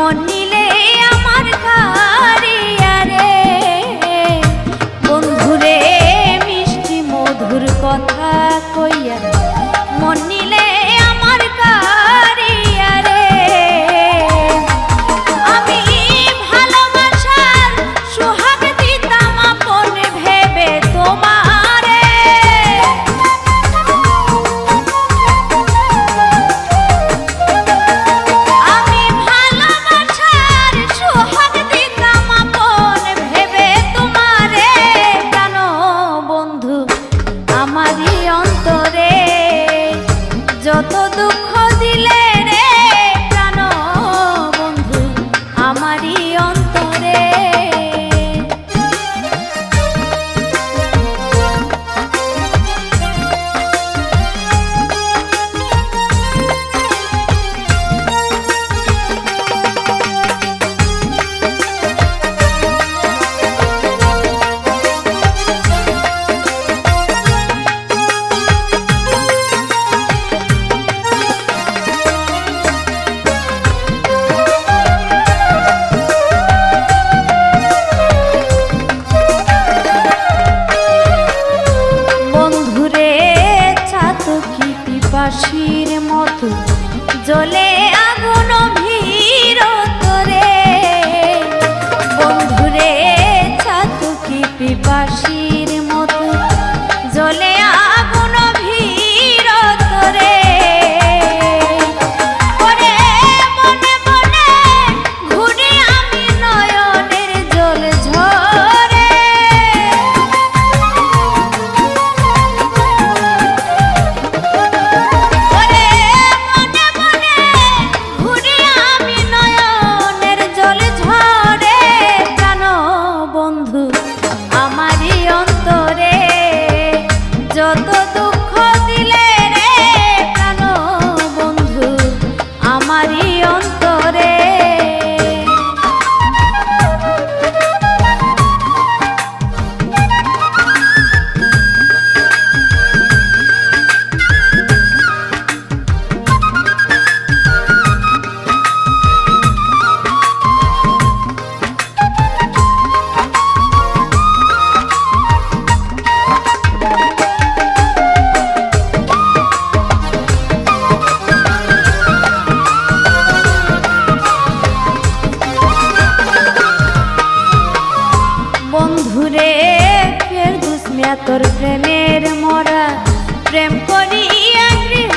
মন নিলে আমার ঘরে বাসির মতো জলে আগুন বন্ধুরে ফের দুস্মিয়া তোর প্রেমের মরা। প্রেম করিয়া গৃহ